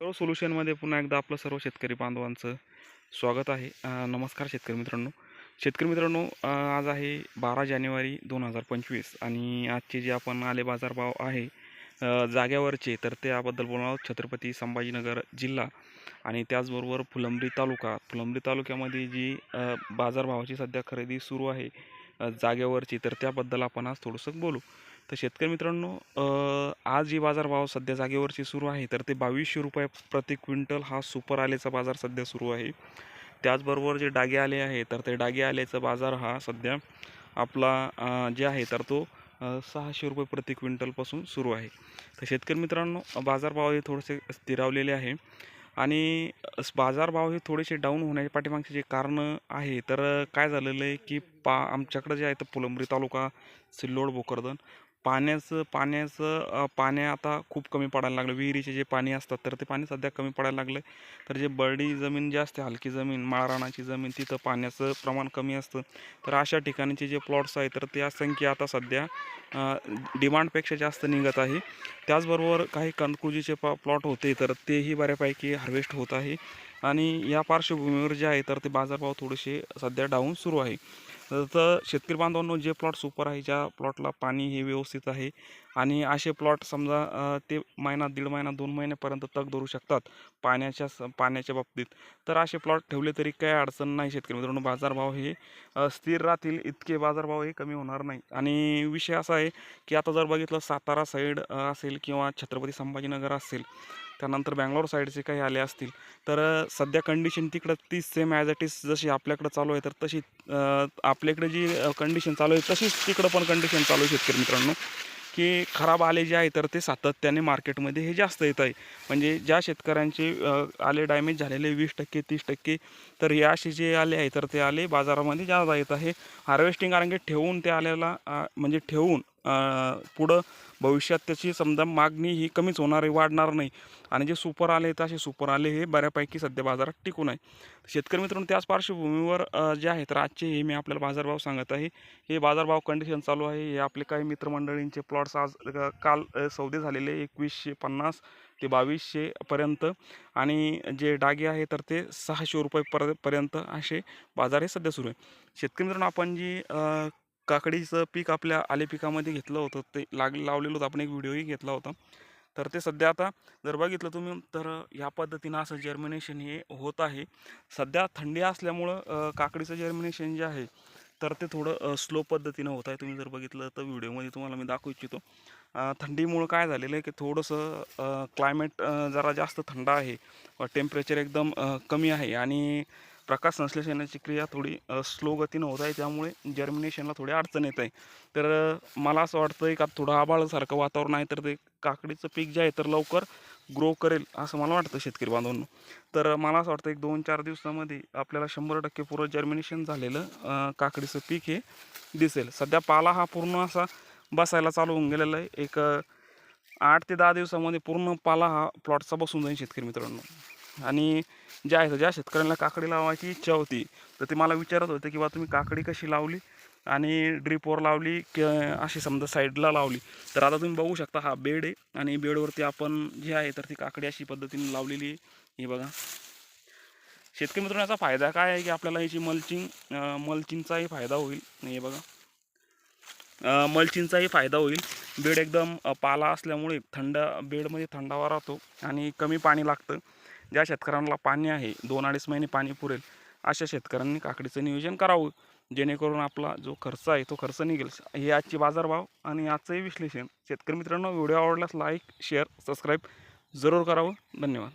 सर्व सोल्युशनमध्ये पुन्हा एकदा आपलं सर्व शेतकरी बांधवांचं स्वागत आहे. नमस्कार शेतकरी मित्रांनो. शेतकरी मित्रांनो आज आहे बारा जानेवारी दोन हजार पंचवीस आणि आजचे जे आपण आले बाजारभाव आहे जाग्यावरचे तर त्याबद्दल बोलणार आहोत छत्रपती संभाजीनगर जिल्हा आणि त्याचबरोबर फुलंब्री तालुका. फुलंब्री तालुक्यामध्ये जी बाजारभावाची सध्या खरेदी सुरू आहे जागेवरची जाग्यावरची तर त्याबद्दल आपण आज थोडंसं बोलू. तर शेतकरी मित्रांनो आज जी बाजारभाव सध्या जागेवरची सुरू आहे तर ते बावीसशे रुपये प्रति क्विंटल हा सुपर आलेचा बाजार सध्या सुरू आहे. त्याचबरोबर जे डागे आले आहे तर ते डागे आल्याचा बाजार हा सध्या आपला जे आहे तर तो सहाशे रुपये प्रति क्विंटलपासून सुरू आहे. तर शेतकरी मित्रांनो बाजारभाव हे थोडेसे स्थिरावलेले आहे आणि बाजारभाव हे थोडेसे डाऊन होण्याच्या पाठीमागचे जे कारणं आहे तर काय झालेलं आहे की पा आमच्याकडं जे आहे तर फुलंब्री तालुका सिल्लोड भोकरदन पाण्याचं पाण्याचं पाणी आता खूप कमी पडायला लागलं. विहिरीचे जे पाणी असतात तर ते पाणी सध्या कमी पडायला लागलं तर जे बरडी जमीन जे असते हलकी जमीन माळरानाची जमीन तिथं पाण्याचं प्रमाण कमी असतं. तर अशा ठिकाणचे जे प्लॉट्स आहे तर ते असंख्य आता सध्या डिमांडपेक्षा जास्त निघत आहे. त्याचबरोबर काही कनकुजीचे प प्लॉट होते तर तेही बऱ्यापैकी हार्वेस्ट होत आहे. आणि या पार्श्वभूमीवर जे आहे तर ते बाजारभाव थोडेसे सध्या डाऊन सुरू आहे. तर शेतकरी बांधवांनो जे प्लॉट सुपर आहे ज्या प्लॉटला पाणी हे व्यवस्थित आहे आणि असे प्लॉट समजा ते महिना दीड महिना दोन महिन्यापर्यंत तग धरू शकतात पाण्याच्या स पाण्याच्या बाबतीत. तर असे प्लॉट ठेवले तरी काही अडचण नाही शेतकरी मित्रांनो. बाजारभाव हे स्थिर राहतील इतके बाजारभाव हे कमी होणार नाही. आणि विषय असा आहे की आता जर बघितलं सातारा साईड असेल किंवा छत्रपती संभाजीनगर असेल त्यानंतर बँगलोर साईडचे काही आले असतील. तर सध्या कंडिशन तिकडं तीच सेम ॲज इट इज जशी आपल्याकडं चालू आहे तर तशी आपल्याकडे जी कंडिशन चालू आहे तशीच तिकडं पण कंडिशन चालू आहे शेतकरी मित्रांनो. की खराब आले जे आहे तर ते सातत्याने मार्केटमध्ये हे जास्त येत आहे. म्हणजे ज्या शेतकऱ्यांचे आले डॅमेज झालेले वीस टक्के तीस टक्के तर हे असे जे आले आहे तर ते आले बाजारामध्ये जास्त येत आहे. हार्वेस्टिंग कारण की ठेवून ते आलेला म्हणजे ठेवून पुढं भविष्यात त्याची समजा मागणी ही कमीच होणार आहे वाढणार नाही. आणि जे सुपर आले तर असे सुपर आले हे बऱ्यापैकी सध्या बाजारात टिकून आहे. शेतकरी मित्रांनो त्याच पार्श्वभूमीवर जे आहे तर आजचे हे मी आपल्याला बाजारभाव सांगत आहे. हे बाजारभाव कंडिशन चालू आहे. हे आपले काही मित्रमंडळींचे प्लॉट्स आज काल सौदे झालेले एकवीसशे पन्नास ते बावीसशेपर्यंत आणि जे डागे आहे तर ते सहाशे रुपये पर पर्यंत असे बाजार हे सध्या सुरू आहे. शेतकरी मित्रांनो आपण जी काकडीचं पीक आपल्या आले पिकामध्ये घेतलं होतं. ते लाग लावलेलं होतं. आपण एक व्हिडिओही घेतला होता. तर ते सध्या आता जर बघितलं तुम्ही तर ह्या पद्धतीनं असं जर्मिनेशन हे होत आहे. सध्या थंडी असल्यामुळं काकडीचं जर्मिनेशन जे आहे तर ते थोडं स्लो पद्धतीनं होत आहे. तुम्ही जर बघितलं तर व्हिडिओमध्ये तुम्हाला मी दाखवू इच्छितो. थंडीमुळं काय झालेलं आहे की थोडंसं क्लायमेट जरा जास्त थंड आहे. टेम्परेचर एकदम कमी आहे. आणि प्रकाश संश्लेषणाची क्रिया थोडी स्लो गतीनं होत आहे. त्यामुळे जर्मिनेशनला थोडी अडचण येत आहे. तर मला असं वाटतं आहे का थोडं आबाळसारखं वातावरण आहे तर ते काकडीचं पीक जे आहे तर लवकर ग्रो करेल असं मला वाटतं शेतकरी बांधवांनो. तर मला असं वाटतं एक दोन चार दिवसामध्ये आपल्याला शंभर टक्के पूर्ण जर्मिनेशन झालेलं काकडीचं पीक हे दिसेल. सध्या पाला हा पूर्ण असा बसायला चालू होऊन गेलेला आहे. एक आठ ते दहा दिवसामध्ये पूर्ण पाला हा प्लॉटचा बसून जाईल शेतकरी मित्रांनो. आणि जे आहे ज्या शेतकऱ्यांना काकडी लावायची इच्छा होती तर ते मला विचारत होते की बा तुम्ही काकडी कशी लावली आणि ड्रीपवर लावली की अशी समजा साईडला लावली? तर आता तुम्ही बघू शकता हा बेड आहे आणि बेडवरती आपण जे आहे तर ती काकडी अशी पद्धतीने लावलेली आहे. हे बघा. शेतकरी मित्रांनो याचा फायदा काय आहे की आपल्याला याची मल्चिंग मल्चिंगचाही फायदा होईल. हे बघा. मल्चिंगचाही फायदा होईल. बेड एकदम पाला असल्यामुळे थंड बेडमध्ये थंडावा राहतो आणि कमी पाणी लागतं. ज्या शेतकऱ्यांना पाणी आहे दोन अडीच महिने पाणी पुरेल अशा शेतकऱ्यांनी काकडीचं नियोजन करावं. जेणेकरून आपला जो खर्च आहे तो खर्च निघेल. हे आजची बाजारभाव आणि आजचंही विश्लेषण. शेतकरी मित्रांनो व्हिडिओ आवडल्यास लाईक शेअर सबस्क्राईब जरूर करावं. धन्यवाद.